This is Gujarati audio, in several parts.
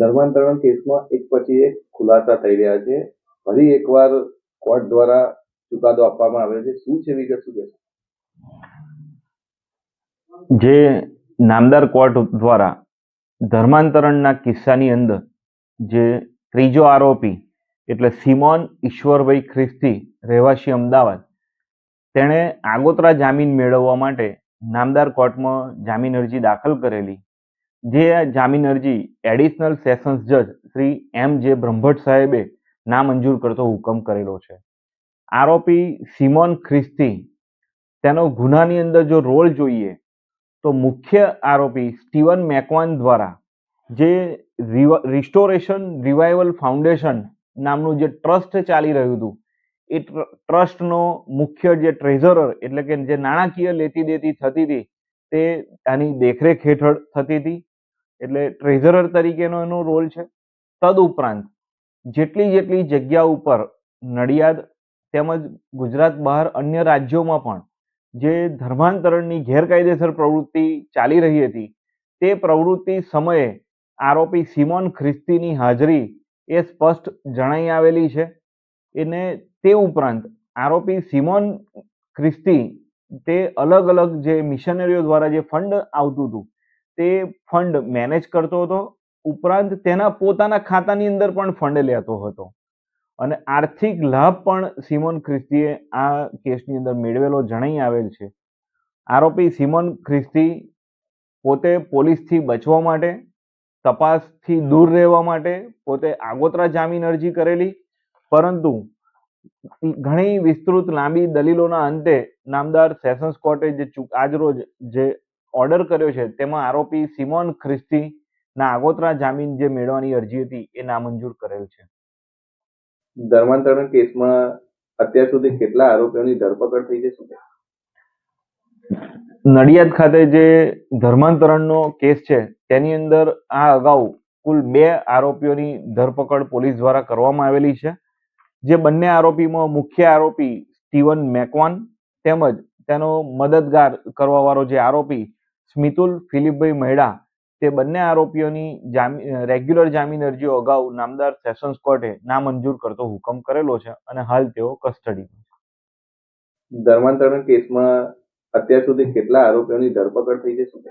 ધર્માંતરણ કેસમાં એક પછી એક ખુલાસા થઈ રહ્યા છે. ફરી એકવાર કોર્ટ દ્વારા ચુકાદો આપવામાં આવ્યો છે. શું છે વિગત શું કહેશો? જે નામદાર કોર્ટ દ્વારા ધર્માંતરણના કિસ્સાની અંદર જે ત્રીજો આરોપી એટલે સિમોન ઈશ્વરભાઈ ખ્રિસ્તી રહેવાસી અમદાવાદ, તેણે આગોતરા જામીન મેળવવા માટે નામદાર કોર્ટમાં જામીન અરજી દાખલ કરેલી જે જામીન અરજી એડિશનલ સેશન્સ જજ શ્રી એમ જે બ્રહ્મભટ્ટ સાહેબે નામંજૂર કરતો હુકમ કરેલો છે. આરોપી સિમોન ખ્રિસ્તી, તેનો ગુનાની અંદર જો રોલ જોઈએ, તો મુખ્ય આરોપી સ્ટીવન મેકવાન દ્વારા જે રિસ્ટોરેશન રિવાઇવલ ફાઉન્ડેશન નામનું જે ટ્રસ્ટ ચાલી રહ્યું હતું, એ ટ્રસ્ટનો મુખ્ય જે ટ્રેઝરર એટલે કે જે નાણાકીય લેતી દેતી થતી હતી, તે આની દેખરેખ હેઠળ થતી હતી. એટલે ટ્રેઝરર તરીકેનો એનો રોલ છે. તદઉપરાંત જેટલી જેટલી જગ્યા ઉપર નડિયાદ તેમજ ગુજરાત બહાર અન્ય રાજ્યોમાં પણ જે ધર્માંતરણની ગેરકાયદેસર પ્રવૃત્તિ ચાલી રહી હતી, તે પ્રવૃત્તિ સમયે આરોપી સિમોન ખ્રિસ્તીની હાજરી એ સ્પષ્ટ જણાઈ આવેલી છે. એને તે ઉપરાંત આરોપી સિમોન ખ્રિસ્તી તે અલગ અલગ જે મિશનરીઓ દ્વારા જે ફંડ આવતું હતું તે ફંડ મેનેજ કરતો હતો. ઉપરાંત તેના પોતાના ખાતાની અંદર પણ ફંડ લેતો હતો. અને આર્થિક લાભ પણ સિમોન ખ્રિસ્તીએ આ કેસની અંદર મેળવેલો જણાઈ આવેલ છે. આરોપી સિમોન ખ્રિસ્તી પોતે પોલીસથી બચવા માટે, તપાસથી દૂર રહેવા માટે પોતે આગોતરા જામીન અરજી કરેલી. પરંતુ ઘણી વિસ્તૃત લાંબી દલીલોના અંતે નામદાર સેશન્સ કોર્ટે જે આજરોજ જે ઓર્ડર કર્યો છે તેમાં આરોપી સિમોન ખ્રિસ્તી ના આગોતરા જામીન જે મેળવવાની અરજી હતી એ નામંજૂર કરેલ છે. ધર્માંતરણ કેસમાં અત્યાર સુધી કેટલા આરોપીઓની ધરપકડ થઈ છે નડિયાદ ખાતે જે ધર્માંતરણનો કેસ છે તેની અંદર આ અગાઉ કુલ બે આરોપીઓની ધરપકડ પોલીસ દ્વારા કરવામાં આવેલી છે. જે બંને આરોપીમાં મુખ્ય આરોપી સ્ટીવન મેકવાન તેમજ તેનો મદદગાર કરવાવાળો જે આરોપી સ્મિતુલ ફિલિપભાઈ મહેડા તે બંને આરોપીઓની રેગ્યુલર જામીન અરજીઓ અગાઉ નામદાર સેશન્સ કોર્ટે નામંજૂર કરતો હુકમ કરેલો છે અને હાલ તેઓ કસ્ટડીમાં છે. ધર્માંતરણ કેસમાં અત્યાર સુધી કેટલા આરોપીઓની ધરપકડ થઈ છે શું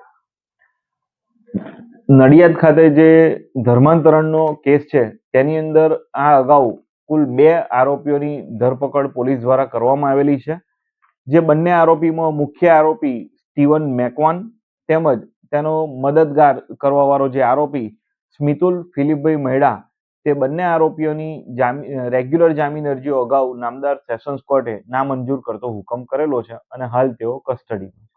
નડિયાદ ખાતે જે ધર્માંતરણનો કેસ છે તેની અંદર આ અગાઉ કુલ બે આરોપીઓની ધરપકડ પોલીસ દ્વારા કરવામાં આવેલી છે. જે બંને આરોપીમાં મુખ્ય આરોપી સ્ટીવન મેકવાન તેમજ તેનો મદદગાર કરવાવાળો જે આરોપી સ્મિતુલ ફિલિપભાઈ મહેડા, તે બંને આરોપીઓની જામીન રેગ્યુલર જામીન અરજીઓ અગાઉ નામદાર સેશન્સ કોર્ટે નામંજૂર કરતો હુકમ કરેલો છે અને હાલ તેઓ કસ્ટડીમાં